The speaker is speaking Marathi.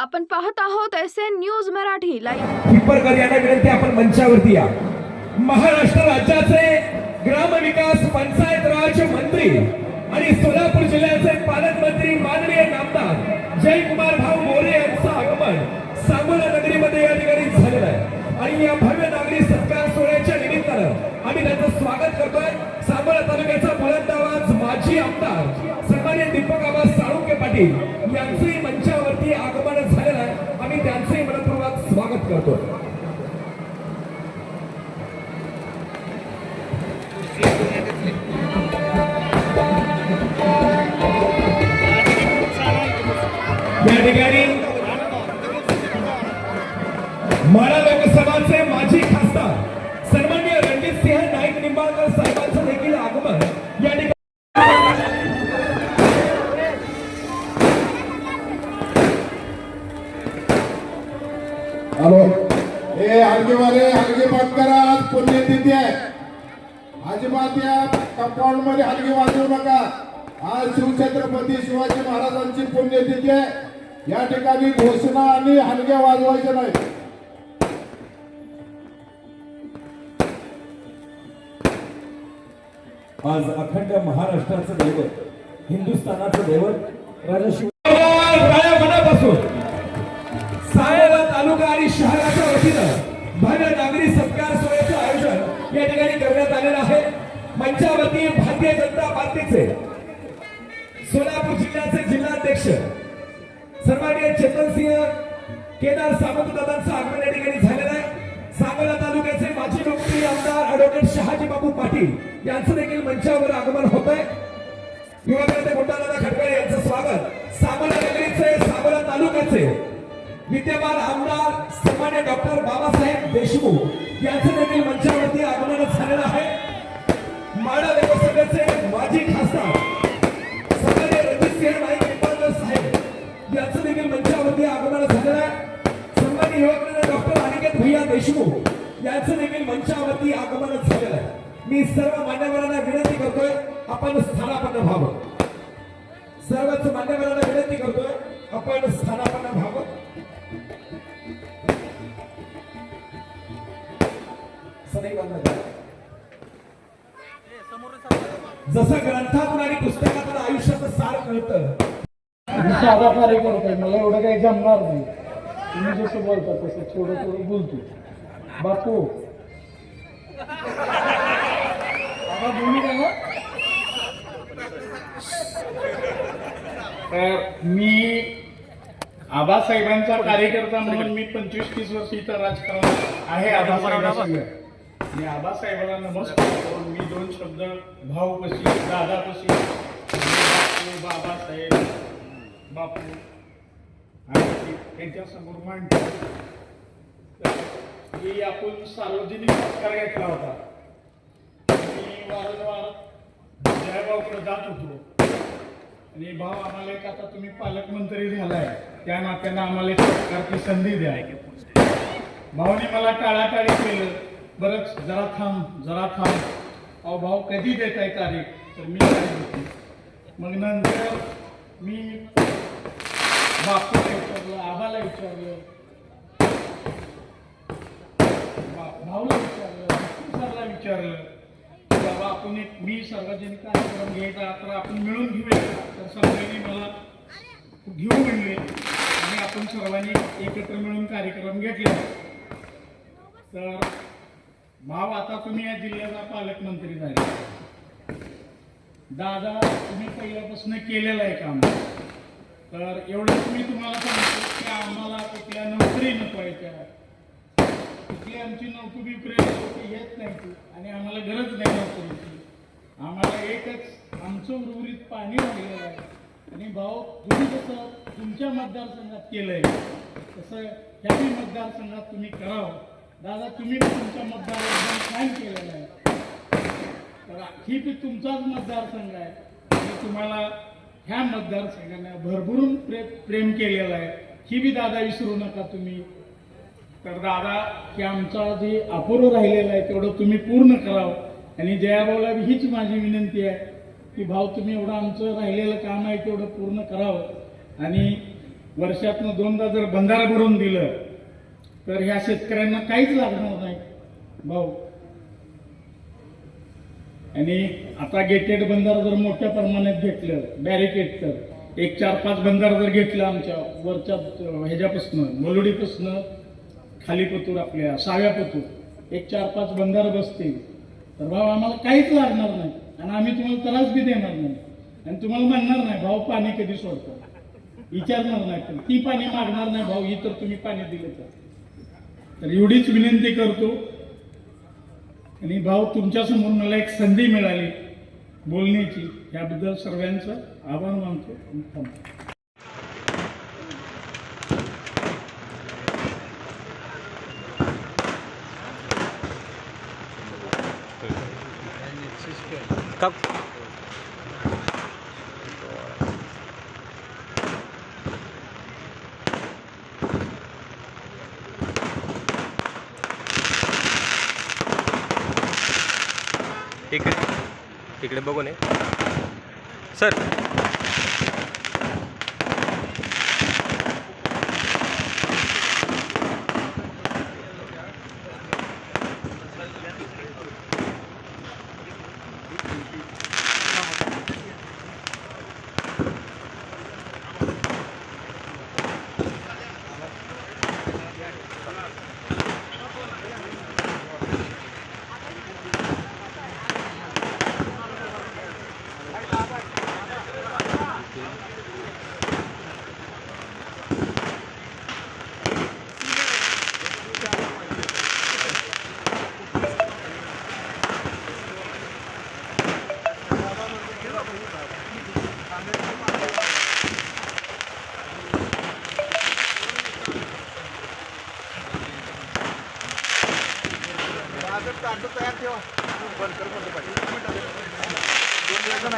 आपण पाहत आहोत S N news Marathi live Pimparkar यांना विनंती आपण मंचावरती या. महाराष्ट्र राज्याचे ग्रामविकास पंचायत राज मंत्री आणि सोलापूर जिल्ह्याचे पालकमंत्री माननीय नामदार जयकुमार भाऊ मोरे यांचं आगमन सांगोला नगरीमध्ये या ठिकाणी झालेलं आहे. आणि या भव्य नागरी सत्कार सोहळ्याच्या निमित्तानं आम्ही त्यांचं स्वागत करतोय. सांगोला तालुक्याचा बुलंद माजी आमदार सन्मान्य दीपक आबा साळुंके पाटील यांचंही या ठिकाणी माळा लोकसभाचे माजी खासदार सन्मान्य रणजित सिंह नाईक निंबाळकर साहेबांचं देखील आगमन या ठिकाणी हॅलो. हे हलगेवाले हलगे करा आज पुण्यतिथी आहे. अजिबात या कंपाऊंडमध्ये हलगी वाजवू नका. आज शिवछत्रपती शिवाजी महाराजांची पुण्यतिथी आहे. या ठिकाणी घोषणा आणि हलक्या वाजवायच्या नाही आज अखंड महाराष्ट्राचं दैवत हिंदुस्थानाचं दैवत राजा शिव तालुका आणि शहराच्या वतीनं भव्य नागरी सत्कार सोहळ्याचं आयोजन या ठिकाणी करण्यात आलेलं आहे. मंचावरती भारतीय जनता पार्टीचे सोलापूर जिल्ह्याचे जिल्हाध्यक्ष सर्वांनी चेतन सिंह केदार सावंत दादांचं आगमन या ठिकाणी झालेलं आहे. सांगोला तालुक्याचे माजी लोकप्रिय आमदार ॲडव्होकेट शहाजी बाबू पाटील यांचं देखील मंचावर आगमन होत आहे युवा नेते मोठादादा खडकरे यांचं स्वागत. सांगोला नगरीचे सांगोला तालुक्याचे विद्यमान आमदार सन्मान्य डॉक्टर बाबासाहेब देशमुख यांचं देशमुख यांचं देखील मंचावरती आगमन झालेलं आहे. मी सर्व मान्यवरांना विनंती करतोय आपण स्थानापन्न व्हावं. सर्वच मान्यवरांना विनंती करतोय आपण स्थानापन्न व्हावं. जसं ग्रंथातून आणि पुस्तकातून आयुष्याचं सार कळतं मी साधा कार्यकर्ता आहे मला एवढं काही जमणार नाही. तुम्ही जसं बोलता तसं थोडं थोडं बोलतो. बापू. आता बोलू का तर मी आबासाहेबांचा कार्यकर्ता म्हणून मी पंचवीस तीस वर्ष इथं राजकारण आहे आबासाहेबांसंग मी आबासाहेबांना नमस्कार करून मी दोन शब्द भाऊपशी दादापशी बापू बाबासाहेब बापू आणि त्यांच्यासमोर मांडतो. की ही आपण सार्वजनिक सत्कार घेतला होता. मी वारंवार जयभाऊकडे जात होतो. आणि भाऊ आम्हाला एक आता तुम्ही पालकमंत्री झालाय. त्या नात्यानं आम्हाला एक सत्कारची संधी द्या. भाऊने मला टाळाटाळी केलं. बरंच जरा थांब जरा थांब. अहो भाऊ कधी देत आहे तारीख? तर मी काय होती मग नंतर मी बापूला विचारलं आबाला विचारलं. बा- विचारलं सरला विचारलं की बाबा आपण एक मी सार्वजनिक कार्यक्रम घ्यायचा तर आपण मिळून घेऊया. तर सगळ्यांनी मला घेऊ म्हणले आणि आपण सर्वांनी एकत्र मिळून कार्यक्रम घेतला. तर भाव आता तुम्ही या जिल्ह्याचा पालकमंत्री झाले. दादा तुम्ही पहिल्यापासून केलेलं आहे काम. तर एवढंच मी तुम्हाला सांगतो की आम्हाला कुठल्या नोकरी नकोयच्या. काही आमची नोकरी बिकरी लोक येत नाही आणि आम्हाला गरज नाही नोकरीची आम्हाला एकच आमचं उर्वरित पाणी राहिलेलं आहे. आणि भाऊ तुम्ही जसं तुमच्या मतदारसंघात केलंय तसं ह्याही मतदारसंघात तुम्ही करावं. दादा तुम्ही तुमच्या मतदार काय छान केलेलं आहे. तर ही बी तुमचाच मतदारसंघ आहे. आणि तुम्हाला ह्या मतदारसंघाने भरभरून प्रे प्रेम केलेलं आहे. ही बी दादा विसरू नका तुम्ही. तर दादा की आमचा जे अपूर्व राहिलेला आहे तेवढं तुम्ही पूर्ण करावं. आणि जयाभाऊला हीच माझी विनंती आहे की भाऊ तुम्ही एवढं आमचं राहिलेलं काम आहे तेवढं पूर्ण करावं. आणि वर्षातनं दोनदा जर बंधारा भरून दिलं तर ह्या शेतकऱ्यांना काहीच लागणार नाही. भाऊ. आणि आता गेटेड बंधारा जर मोठ्या प्रमाणात घेतलं बॅरिकेड तर एक चार पाच बंधारा जर घेतलं आमच्या वरच्या ह्याच्यापासनं मलुडीपासनं खाली पतूर आपल्या साव्या पतूर. एक चार पाच बंधार बसतील. तर भाऊ आम्हाला काहीच लागणार नाही. आणि आम्ही तुम्हाला त्रास बी देणार नाही. आणि तुम्हाला म्हणणार नाही भाऊ पाणी कधी सोडतो? विचारणार नाही. पण ती पाणी मागणार नाही भाऊ ही तर तुम्ही पाणी दिलं तर. एवढीच विनंती करतो. आणि भाऊ तुमच्यासमोर मला एक संधी मिळाली बोलण्याची. याबद्दल सर्वांचं आभार मानतो आणि इकडे इकडे बघून ये. सर तर तयार ठेवा. बंद कर म्हणलं पाहिजे दोन वेळेचं